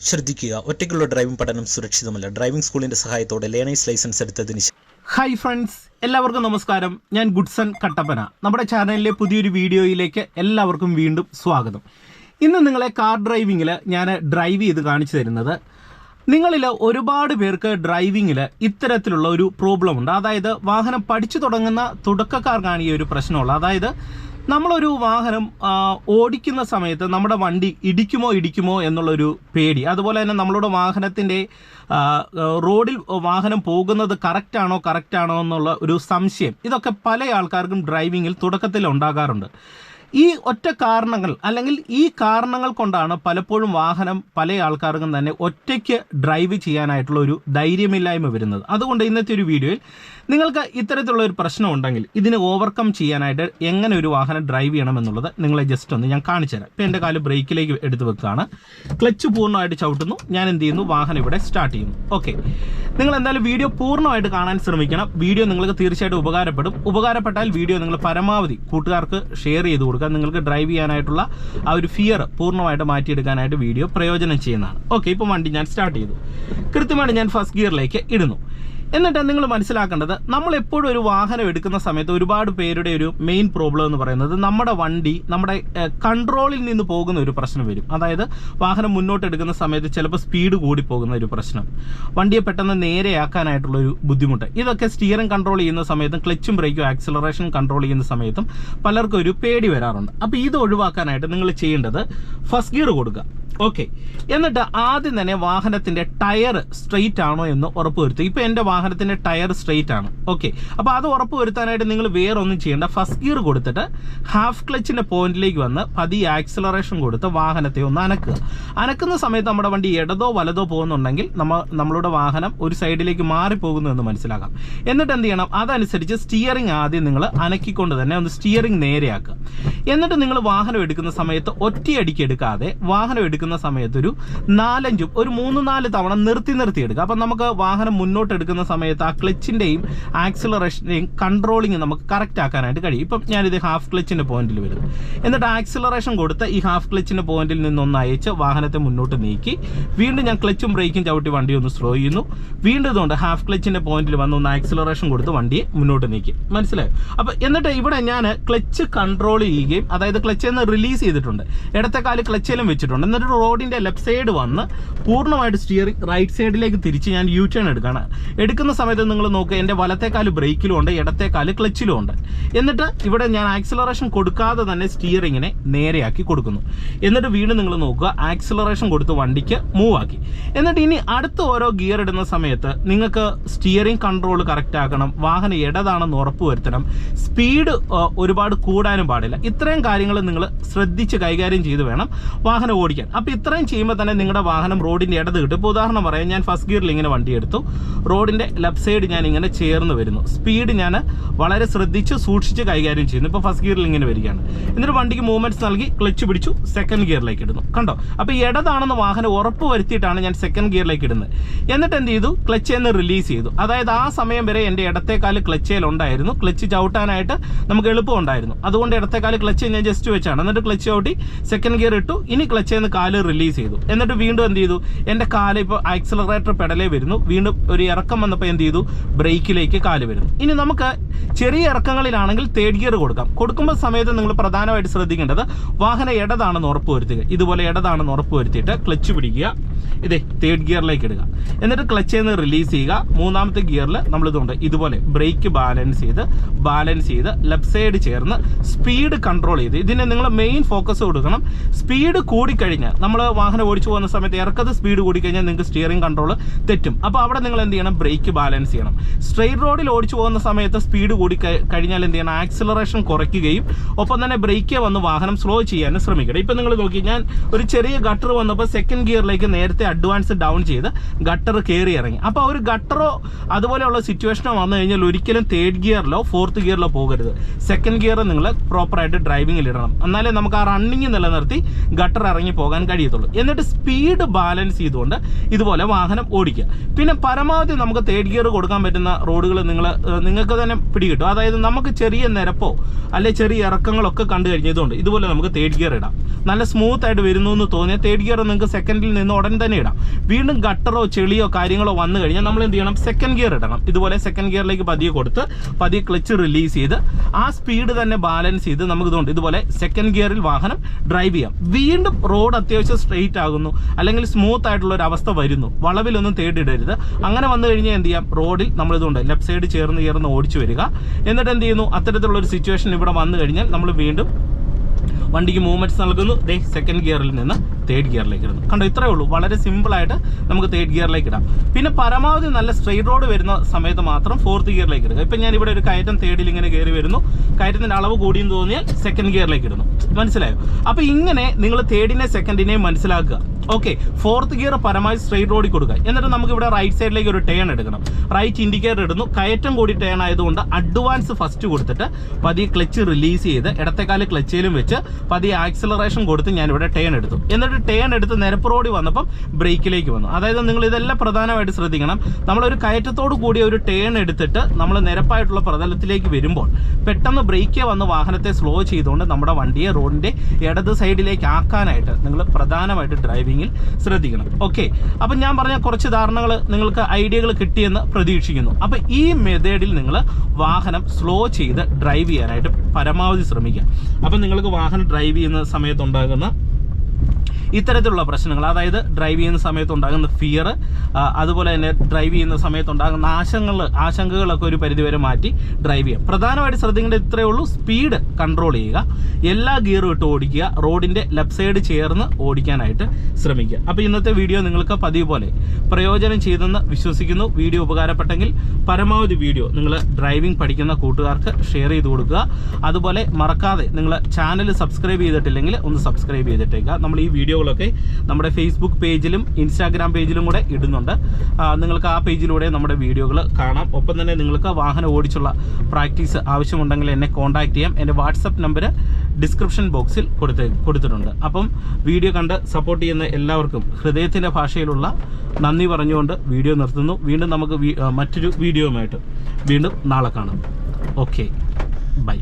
ശ്രദ്ധിക്കുക. ഒറ്റയ്ക്കുള്ള ഡ്രൈവിംഗ് പഠനം സുരക്ഷിതമല്ല. ഡ്രൈവിംഗ് സ്കൂളിന്റെ സഹായത്തോടെ ലേണേഴ്സ് ലൈസൻസ് എടുത്തതിന് ഹായ് ഫ്രണ്ട്സ് എല്ലാവർക്കും നമസ്കാരം. ഞാൻ ഗുഡ്സൺ കട്ടപ്പന. നമ്മുടെ ചാനലിലെ പുതിയൊരു വീഡിയോയിലേക്ക് എല്ലാവർക്കും വീണ്ടും സ്വാഗതം. ഇന്ന് നിങ്ങളെ കാർ ഡ്രൈവിങ്ങിൽ ഞാൻ ഡ്രൈവ് ചെയ്ത് കാണിച്ചു തരുന്നത് നിങ്ങളിൽ ഒരുപാട് പേർക്ക് ഡ്രൈവിങ്ങിൽ ഇത്തരത്തിലുള്ള ഒരു പ്രോബ്ലം ഉണ്ട്. അതായത് വാഹനം പഠിച്ചു തുടങ്ങുന്ന തുടക്കക്കാർക്കാണ് ഈ ഒരു പ്രശ്നമുള്ളത്. അതായത് നമ്മളൊരു വാഹനം ഓടിക്കുന്ന സമയത്ത് നമ്മുടെ വണ്ടി ഇടിക്കുമോ ഇടിക്കുമോ എന്നുള്ളൊരു പേടി. അതുപോലെ തന്നെ നമ്മളുടെ വാഹനത്തിന്റെ റോഡിൽ വാഹനം പോകുന്നത് കറക്റ്റാണോ കറക്റ്റാണോ എന്നുള്ള ഒരു സംശയം. ഇതൊക്കെ പല ആൾക്കാർക്കും ഡ്രൈവിങ്ങിൽ തുടക്കത്തിൽ ഉണ്ടാകാറുണ്ട് ഈ ഒറ്റ കാരണങ്ങൾ അല്ലെങ്കിൽ ഈ കാരണങ്ങൾ കൊണ്ടാണ് പലപ്പോഴും വാഹനം പല ആൾക്കാർക്കും തന്നെ ഒറ്റയ്ക്ക് ഡ്രൈവ് ചെയ്യാനായിട്ടുള്ള ഒരു ധൈര്യമില്ലായ്മ വരുന്നത്. അതുകൊണ്ട് ഇന്നത്തെ ഒരു വീഡിയോയിൽ നിങ്ങൾക്ക് ഇത്തരത്തിലുള്ള ഒരു പ്രശ്നം ഉണ്ടെങ്കിൽ ഇതിനെ ഓവർകം ചെയ്യാനായിട്ട് എങ്ങനെ ഒരു വാഹനം ഡ്രൈവ് ചെയ്യണം എന്നുള്ളത് നിങ്ങളെ ജസ്റ്റ് ഒന്ന് ഞാൻ കാണിച്ചു തരാം. ഇപ്പം എന്റെ കാൽ ബ്രേക്കിലേക്ക് എടുത്ത് വെക്കുകയാണ്. ക്ലച്ച് പൂർണമായിട്ട് ചവിട്ടുന്നു. ഞാൻ എന്ത് ചെയ്യുന്നു? വാഹനം ഇവിടെ സ്റ്റാർട്ട് ചെയ്യുന്നു. ഓക്കെ നിങ്ങൾ എന്തായാലും വീഡിയോ പൂർണമായിട്ട് കാണാൻ ശ്രമിക്കണം. വീഡിയോ നിങ്ങൾക്ക് തീർച്ചയായിട്ടും ഉപകാരപ്പെടും. ഉപകാരപ്പെട്ടാൽ വീഡിയോ നിങ്ങൾ പരമാവധി കൂട്ടുകാർക്ക് ഷെയർ ചെയ്ത് കൊടുക്കുക. നിങ്ങൾക്ക് ഡ്രൈവ് ചെയ്യാനായിട്ടുള്ള ആ ഒരു ഫിയർ പൂർണമായിട്ട് മാറ്റിയെടുക്കാനായിട്ട് വീഡിയോ പ്രയോജനം ചെയ്യുന്നതാണ്. ഓക്കെ ഇപ്പോൾ വണ്ടി ഞാൻ സ്റ്റാർട്ട് ചെയ്തു. കൃത്യമായിട്ട് ഞാൻ ഫസ്റ്റ് ഗിയറിലേക്ക് ഇടുന്നു. എന്നിട്ട് നിങ്ങൾ മനസ്സിലാക്കേണ്ടത് നമ്മൾ എപ്പോഴും ഒരു വാഹനം എടുക്കുന്ന സമയത്ത് ഒരുപാട് പേരുടെ ഒരു മെയിൻ പ്രോബ്ലം എന്ന് പറയുന്നത് നമ്മുടെ വണ്ടി നമ്മുടെ കൺട്രോളിൽ നിന്ന് പോകുന്ന ഒരു പ്രശ്നം വരും. അതായത് വാഹനം മുന്നോട്ട് എടുക്കുന്ന സമയത്ത് ചിലപ്പോൾ സ്പീഡ് കൂടി പോകുന്ന ഒരു പ്രശ്നം. വണ്ടിയെ പെട്ടെന്ന് നേരെയാക്കാനായിട്ടുള്ള ഒരു ബുദ്ധിമുട്ട്. ഇതൊക്കെ സ്റ്റിയറിംഗ് കൺട്രോൾ ചെയ്യുന്ന സമയത്തും ക്ലച്ചും ബ്രേക്കും ആക്സിലറേഷൻ കൺട്രോൾ ചെയ്യുന്ന സമയത്തും പലർക്കും ഒരു പേടി വരാറുണ്ട്. അപ്പോൾ ഇത് ഒഴിവാക്കാനായിട്ട് നിങ്ങൾ ചെയ്യേണ്ടത് ഫസ്റ്റ് ഗിയർ കൊടുക്കുക. ഓക്കെ എന്നിട്ട് ആദ്യം തന്നെ വാഹനത്തിന്റെ ടയർ സ്ട്രെയിറ്റ് ആണോ എന്ന് ഉറപ്പുവരുത്തുക. ഇപ്പൊ എന്റെ വാഹനത്തിന്റെ ടയർ സ്ട്രെയിറ്റ് ആണ്. ഓക്കെ അപ്പൊ അത് ഉറപ്പുവരുത്താനായിട്ട് നിങ്ങൾ വേറെ ഒന്നും ചെയ്യേണ്ട. ഫസ്റ്റ് ഗിയർ കൊടുത്തിട്ട് ഹാഫ് ക്ലച്ചിന്റെ പോയിന്റിലേക്ക് വന്ന് പതിയെ ആക്സിലറേഷൻ കൊടുത്ത് വാഹനത്തെ ഒന്ന് അനക്കുക. അനക്കുന്ന സമയത്ത് നമ്മുടെ വണ്ടി ഇടതോ വലതോ പോകുന്നുണ്ടെങ്കിൽ നമ്മ നമ്മളുടെ വാഹനം ഒരു സൈഡിലേക്ക് മാറിപ്പോകുന്നു എന്ന് മനസ്സിലാക്കാം. എന്നിട്ട് എന്ത് ചെയ്യണം? അതനുസരിച്ച് സ്റ്റിയറിംഗ് ആദ്യം നിങ്ങൾ അനക്കിക്കൊണ്ട് തന്നെ ഒന്ന് സ്റ്റിയറിംഗ് നേരെയാക്കുക. എന്നിട്ട് നിങ്ങൾ വാഹനം എടുക്കുന്ന സമയത്ത് ഒറ്റയടിക്ക് എടുക്കാതെ വാഹനം എടുക്കുന്ന സമയത്ത് ഒരു നാലഞ്ചും ഒരു മൂന്ന് നാല് തവണ നിർത്തി നിർത്തി എടുക്കുക. അപ്പം നമുക്ക് വാഹനം മുന്നോട്ട് എടുക്കുന്ന സമയത്ത് ആ ക്ലച്ചിന്റെയും ആക്സിലറേഷന്റെയും കൺട്രോളിങ് നമുക്ക് കറക്റ്റ് ആക്കാനായിട്ട് കഴിയും. ഇപ്പം ഞാനിത് ഹാഫ് ക്ലച്ചിന്റെ പോയിന്റിൽ വരുന്നു. എന്നിട്ട് ആക്സിലറേഷൻ കൊടുത്ത് ഈ ഹാഫ് ക്ലച്ചിന്റെ പോയിന്റിൽ നിന്നൊന്ന് അയച്ച് വാഹനത്തെ മുന്നോട്ട് നീക്കി. വീണ്ടും ഞാൻ ക്ലച്ചും ബ്രേക്കും ചവിട്ടി വണ്ടി ഒന്ന് സ്ലോ ചെയ്യുന്നു. വീണ്ടും ഇതുകൊണ്ട് ഹാഫ് ക്ലച്ചിന്റെ പോയിന്റിൽ വന്ന് ഒന്ന് ആക്സിലറേഷൻ കൊടുത്ത് വണ്ടിയെ മുന്നോട്ട് നീക്കി. മനസ്സിലായോ? അപ്പോൾ എന്നിട്ട് ഇവിടെ ഞാൻ ക്ലച്ച് കൺട്രോൾ ചെയ്യുകയും അതായത് ക്ലച്ച് നിന്ന് റിലീസ് ചെയ്തിട്ടുണ്ട്. ഇടത്തെ കാൽ ക്ലച്ചിലും വെച്ചിട്ടുണ്ട്. എന്നിട്ട് റോഡിന്റെ ലെഫ്റ്റ് സൈഡ് വന്ന് പൂർണമായിട്ട് സ്റ്റിയറിംഗ് റൈറ്റ് സൈഡിലേക്ക് തിരിച്ച് ഞാൻ യു ടേൺ എടുക്കുകയാണ് എടുക്കുന്ന സമയത്ത് നിങ്ങൾ നോക്കുക എന്റെ വലത്തേക്കാൽ കാൽ ബ്രേക്കിലും ഉണ്ട് ഇടത്തേക്കാൽ കാൽ ക്ലച്ചിലും ഉണ്ട്. എന്നിട്ട് ഇവിടെ ഞാൻ ആക്സിലറേഷൻ കൊടുക്കാതെ തന്നെ സ്റ്റിയറിങ്ങിനെ നേരെയാക്കി കൊടുക്കുന്നു. എന്നിട്ട് വീണ്ടും നിങ്ങൾ നോക്കുക ആക്സിലറേഷൻ കൊടുത്ത് വണ്ടിക്ക് മൂവ് ആക്കി. എന്നിട്ട് ഇനി അടുത്ത ഓരോ ഗിയർ ഇടുന്ന സമയത്ത് നിങ്ങൾക്ക് സ്റ്റിയറിംഗ് കൺട്രോൾ കറക്റ്റ് ആക്കണം വാഹനം ഇടതാണെന്ന് ഉറപ്പ് വരുത്തണം. സ്പീഡ് ഒരുപാട് കൂടാനും പാടില്ല. ഇത്രയും കാര്യങ്ങൾ നിങ്ങൾ ശ്രദ്ധിച്ച് കൈകാര്യം ചെയ്ത് വേണം വാഹനം ഓടിക്കാൻ. അപ്പോൾ ഇത്രയും ചെയ്യുമ്പോൾ തന്നെ നിങ്ങളുടെ വാഹനം റോഡിന്റെ ഇടത് കിട്ടും. ഇപ്പോൾ ഉദാഹരണം പറയാം ഞാൻ ഫസ്റ്റ് ഗിയറിൽ ഇങ്ങനെ വണ്ടി എടുത്തു. റോഡിന്റെ ലെഫ്റ്റ് സൈഡ് ഞാൻ ഇങ്ങനെ ചേർന്ന് വരുന്നു. സ്പീഡ് ഞാൻ വളരെ ശ്രദ്ധിച്ച് സൂക്ഷിച്ച് കൈകാര്യം ചെയ്യുന്നു. ഇപ്പോൾ ഫസ്റ്റ് ഗിയറിൽ ഇങ്ങനെ വരികയാണ്. എന്നിട്ട് വണ്ടിക്ക് മൂവ്മെന്റ്സ് നൽകി ക്ലച്ച് പിടിച്ചു സെക്കൻഡ് ഗിയറിലേക്ക് ഇടുന്നു. കണ്ടോ? അപ്പോൾ ഇടതാണെന്ന് വാഹനം ഉറപ്പ് വരുത്തിയിട്ടാണ് ഞാൻ സെക്കൻഡ് ഗിയറിലേക്ക് ഇടുന്നത്. എന്നിട്ട് എന്ത് ചെയ്തു? ക്ലച്ച് എന്ന് റിലീസ് ചെയ്തു. അതായത് ആ സമയം വരെ എന്റെ ഇടത്തേക്കാൽ ക്ലച്ചയിൽ ഉണ്ടായിരുന്നു. ക്ലച്ച് ചവിട്ടാനായിട്ട് നമുക്ക് എളുപ്പം ഉണ്ടായിരുന്നു. അതുകൊണ്ട് ഇടത്തേക്കാൽ ക്ലച്ച് ഞാൻ ജസ്റ്റ് വെച്ചാണ്. എന്നിട്ട് ക്ലച്ച് ചവിട്ടി സെക്കൻഡ് ഗിയർ ഇട്ടു. ഇനി ക്ലച്ച് നിന്ന് കാൽ റിലീസ് ചെയ്തു. എന്നിട്ട് വീണ്ടും എന്ത് ചെയ്തു? എന്റെ കാൽ ഇപ്പോൾ ആക്സിലറേറ്റർ പെടലേ വരുന്നു. വീണ്ടും ഒരു ഇറക്കം വന്നപ്പോൾ എന്ത് ചെയ്തു? ബ്രേക്കിലേക്ക് കാൽ വരുന്നു. ഇനി നമുക്ക് ചെറിയ ഇറക്കങ്ങളിലാണെങ്കിൽ തേർഡ് ഗിയർ കൊടുക്കാം. കൊടുക്കുമ്പോൾ സമയത്ത് നിങ്ങൾ പ്രധാനമായിട്ട് ശ്രദ്ധിക്കേണ്ടത് വാഹനം ഇടതാണെന്ന് ഉറപ്പ് വരുത്തുക ഇതുപോലെ ഇടതാണെന്ന് ഉറപ്പ് വരുത്തിയിട്ട് ക്ലച്ച് പിടിക്കുക. ഇതേ തേർഡ് ഗിയറിലേക്ക് ഇടുക. എന്നിട്ട് ക്ലച്ചിൽ നിന്ന് റിലീസ് ചെയ്യുക. മൂന്നാമത്തെ ഗിയറിൽ നമ്മൾ ഇതുകൊണ്ട് ഇതുപോലെ ബ്രേക്ക് ബാലൻസ് ചെയ്ത് ബാലൻസ് ചെയ്ത് ലെഫ്റ്റ് സൈഡ് ചേർന്ന് സ്പീഡ് കൺട്രോൾ ചെയ്ത്. ഇതിനെ നിങ്ങൾ മെയിൻ ഫോക്കസ് കൊടുക്കണം. സ്പീഡ് കൂടിക്കഴിഞ്ഞാൽ നമ്മൾ വാഹനം ഓടിച്ചു പോകുന്ന സമയത്ത് ഇറക്കത്ത് സ്പീഡ് കൂടിക്കഴിഞ്ഞാൽ നിങ്ങൾക്ക് സ്റ്റിയറിംഗ് കൺട്രോൾ തെറ്റും. അപ്പോൾ അവിടെ നിങ്ങൾ എന്ത് ചെയ്യണം? ബ്രേക്ക് ബാലൻസ് ചെയ്യണം. സ്ട്രെയിറ്റ് റോഡിൽ ഓടിച്ചു പോകുന്ന സമയത്ത് സ്പീഡ് കൂടി കഴിഞ്ഞാൽ എന്ത് ചെയ്യണം? ആക്സിലറേഷൻ കുറയ്ക്കുകയും ഒപ്പം തന്നെ ബ്രേക്ക് വന്ന് വാഹനം സ്ലോ ചെയ്യാനും ശ്രമിക്കണം. ഇപ്പം നിങ്ങൾ നോക്കി ഞാൻ ഒരു ചെറിയ ഗട്ടർ വന്നപ്പോൾ സെക്കൻഡ് ഗിയറിലേക്ക് നേരത്തെ അഡ്വാൻസ് ഡൗൺ ചെയ്ത് ഗട്ടർ കയറി ഇറങ്ങി. അപ്പോൾ ഒരു ഗട്ടറോ അതുപോലെയുള്ള സിറ്റുവേഷനോ വന്നു കഴിഞ്ഞാൽ ഒരിക്കലും തേർഡ് ഗിയറിലോ ഫോർത്ത് ഗിയറിലോ പോകരുത്. സെക്കൻഡ് ഗിയർ നിങ്ങൾ പ്രോപ്പറായിട്ട് ഡ്രൈവിംഗിൽ ഇടണം. എന്നാലേ നമുക്ക് ആ റണ്ണിങ് നിലനിർത്തി ഗട്ടർ ഇറങ്ങി പോകാൻ കഴിയത്തുള്ളൂ. എന്നിട്ട് സ്പീഡ് ബാലൻസ് ചെയ്തുകൊണ്ട് ഇതുപോലെ വാഹനം ഓടിക്കുക. പിന്നെ പരമാവധി നമുക്ക് തേർഡ് ഗിയർ കൊടുക്കാൻ പറ്റുന്ന റോഡുകൾ നിങ്ങൾ നിങ്ങൾക്ക് തന്നെ പിടികിട്ടും. അതായത് നമുക്ക് ചെറിയ നിരപ്പോ അല്ലെ ചെറിയ ഇറക്കങ്ങളൊക്കെ കണ്ടു കഴിഞ്ഞതുകൊണ്ട് ഇതുപോലെ നമുക്ക് തേർഡ് ഗിയർ ഇടാം. നല്ല സ്മൂത്ത് ആയിട്ട് വരുന്നു എന്ന് തോന്നിയാൽ തേർഡ് ഗിയർ നിങ്ങൾക്ക് സെക്കൻഡിൽ നിന്ന് ഉടൻ തന്നെ ഇടാം. വീണ്ടും ഗട്ടറോ ചെളിയോ കാര്യങ്ങളോ വന്നു കഴിഞ്ഞാൽ നമ്മൾ എന്ത് ചെയ്യണം? സെക്കൻഡ് ഗിയർ ഇടണം. ഇതുപോലെ സെക്കൻഡ് ഗിയറിലേക്ക് പതിയെ കൊടുത്ത് പതിയെ ക്ലച്ച് റിലീസ് ചെയ്ത് ആ സ്പീഡ് തന്നെ ബാലൻസ് ചെയ്ത് നമുക്ക് ഇതുകൊണ്ട് ഇതുപോലെ സെക്കൻഡ് ഗിയറിൽ വാഹനം ഡ്രൈവ് ചെയ്യാം. വീണ്ടും റോഡ് അത്യാവശ്യം സ്ട്രെയിറ്റ് ആകുന്നു. അല്ലെങ്കിൽ സ്മൂത്ത് ആയിട്ടുള്ള ഒരു അവസ്ഥ വരുന്നു. വളവിലൊന്നും തേടിയിടരുത് അങ്ങനെ വന്നു കഴിഞ്ഞാൽ എന്ത് ചെയ്യാം റോഡിൽ നമ്മൾ ഇതുകൊണ്ട് ലെഫ്റ്റ് സൈഡ് ചേർന്ന് ചേർന്ന് ഓടിച്ചു വരിക. എന്നിട്ട് എന്ത് ചെയ്യുന്നു? അത്തരത്തിലുള്ള ഒരു സിറ്റുവേഷൻ ഇവിടെ വന്നു കഴിഞ്ഞാൽ നമ്മൾ വീണ്ടും വണ്ടിക്ക് മൂവ്മെന്റ്സ് നൽകുന്നു. ദേ സെക്കൻഡ് ഗിയറിൽ നിന്ന് തേർഡ് ഗിയറിലേക്ക് ഇടുന്നു. കണ്ടോ? ഇത്രയേ ഉള്ളൂ. വളരെ സിമ്പിൾ ആയിട്ട് നമുക്ക് തേർഡ് ഗിയറിലേക്ക് ഇടാം. പിന്നെ പരമാവധി നല്ല സ്ട്രെയിറ്റ് റോഡ് വരുന്ന സമയത്ത് മാത്രം ഫോർത്ത് ഗിയറിലേക്ക് ഇടുക. ഇപ്പം ഞാൻ ഇവിടെ ഒരു കയറ്റം തേർഡിൽ ഇങ്ങനെ കയറി വരുന്നു. കയറ്റത്തിന്റെ അളവ് കൂടിയെന്ന് തോന്നിയാൽ സെക്കൻഡ് ഗിയറിലേക്ക് ഇടുന്നു. മനസ്സിലായോ? അപ്പോൾ ഇങ്ങനെ നിങ്ങൾ തേർഡിനെ സെക്കൻഡിനെയും മനസ്സിലാക്കുക. ഓക്കെ ഫോർത്ത് ഗിയർ പരമായി സ്ട്രെയിറ്റ് റോഡിൽ കൊടുക്കുക. എന്നിട്ട് നമുക്ക് ഇവിടെ റൈറ്റ് സൈഡിലേക്ക് ഒരു ടേൺ എടുക്കണം. റൈറ്റ് ഇൻഡിക്കേറ്റർ ഇടുന്നു. കയറ്റം കൂടി ടേൺ ആയതുകൊണ്ട് അഡ്വാൻസ് ഫസ്റ്റ് കൊടുത്തിട്ട് പതിയെ ക്ലച്ച് റിലീസ് ചെയ്ത് ഇടത്തെക്കാൽ ക്ലച്ചിലും വെച്ച് പതിയെ ആക്സിലറേഷൻ കൊടുത്ത് ഞാൻ ഇവിടെ ടേൺ എടുത്തു. എന്നിട്ട് ടേൺ എടുത്ത് നിരപ്പ് റോഡിൽ വന്നപ്പം ബ്രേക്കിലേക്ക് വന്നു. അതായത് നിങ്ങൾ ഇതെല്ലാം പ്രധാനമായിട്ട് ശ്രദ്ധിക്കണം. നമ്മളൊരു കയറ്റത്തോട് കൂടി ഒരു ടേൺ എടുത്തിട്ട് നമ്മൾ നിരപ്പായിട്ടുള്ള പ്രതലത്തിലേക്ക് വരുമ്പോൾ പെട്ടെന്ന് ബ്രേക്കേ വന്ന് വാഹനത്തെ സ്ലോ ചെയ്തുകൊണ്ട് നമ്മുടെ വണ്ടിയെ റോഡിന്റെ ഇടത് സൈഡിലേക്ക് ആക്കാനായിട്ട് നിങ്ങൾ പ്രധാനമായിട്ട് ഡ്രൈവിങ്ങിൽ ശ്രദ്ധിക്കണം. ഓക്കെ അപ്പം ഞാൻ പറഞ്ഞ കുറച്ച് ധാരണകൾ നിങ്ങൾക്ക് ഐഡിയകൾ കിട്ടിയെന്ന് പ്രതീക്ഷിക്കുന്നു. അപ്പം ഈ മെത്തേഡിൽ നിങ്ങൾ വാഹനം സ്ലോ ചെയ്ത് ഡ്രൈവ് ചെയ്യാനായിട്ട് പരമാവധി ശ്രമിക്കുക. അപ്പം നിങ്ങൾക്ക് വാഹനം ഡ്രൈവ് ചെയ്യുന്ന സമയത്തുണ്ടാകുന്ന ഇത്തരത്തിലുള്ള പ്രശ്നങ്ങൾ അതായത് ഡ്രൈവ് ചെയ്യുന്ന സമയത്ത് ഉണ്ടാകുന്ന ഫിയർ അതുപോലെ തന്നെ ഡ്രൈവ് ചെയ്യുന്ന സമയത്ത് ഉണ്ടാകുന്ന ആശങ്കകൾ ആശങ്കകളൊക്കെ ഒരു പരിധിവരെ മാറ്റി ഡ്രൈവ് ചെയ്യാം പ്രധാനമായിട്ട് ശ്രദ്ധിക്കേണ്ടത് ഇത്രയേ ഉള്ളൂ. സ്പീഡ് കൺട്രോൾ ചെയ്യുക. എല്ലാ ഗിയറും ഇട്ട് ഓടിക്കുക. റോഡിന്റെ ലെഫ്റ്റ് സൈഡ് ചേർന്ന് ഓടിക്കാനായിട്ട് ശ്രമിക്കുക. അപ്പോൾ ഇന്നത്തെ വീഡിയോ നിങ്ങൾക്ക് പതിവ് പോലെ പ്രയോജനം ചെയ്തെന്ന് വിശ്വസിക്കുന്നു. വീഡിയോ ഉപകാരപ്പെട്ടെങ്കിൽ പരമാവധി വീഡിയോ നിങ്ങൾ ഡ്രൈവിംഗ് പഠിക്കുന്ന കൂട്ടുകാർക്ക് ഷെയർ ചെയ്ത് കൊടുക്കുക. അതുപോലെ മറക്കാതെ നിങ്ങൾ ചാനൽ സബ്സ്ക്രൈബ് ചെയ്തിട്ടില്ലെങ്കിൽ ഒന്ന് സബ്സ്ക്രൈബ് ചെയ്തിട്ടേക്കുക. നമ്മൾ ഈ വീഡിയോകളൊക്കെ നമ്മുടെ ഫേസ്ബുക്ക് പേജിലും ഇൻസ്റ്റാഗ്രാം പേജിലും കൂടെ ഇടുന്നുണ്ട്. നിങ്ങൾക്ക് ആ പേജിലൂടെ നമ്മുടെ വീഡിയോകൾ കാണാം. ഒപ്പം തന്നെ നിങ്ങൾക്ക് വാഹനം ഓടിച്ചുള്ള പ്രാക്ടീസ് ആവശ്യമുണ്ടെങ്കിൽ എന്നെ കോൺടാക്ട് ചെയ്യാം. എന്റെ വാട്സപ്പ് നമ്പർ ഡിസ്ക്രിപ്ഷൻ ബോക്സിൽ കൊടുത്ത് കൊടുത്തിട്ടുണ്ട്. അപ്പം വീഡിയോ കണ്ട് സപ്പോർട്ട് ചെയ്യുന്ന എല്ലാവർക്കും ഹൃദയത്തിന്റെ ഭാഷയിലുള്ള നന്ദി പറഞ്ഞുകൊണ്ട് വീഡിയോ നിർത്തുന്നു. വീണ്ടും നമുക്ക് മറ്റൊരു വീഡിയോയുമായിട്ട് വീണ്ടും നാളെ കാണാം. Okay bye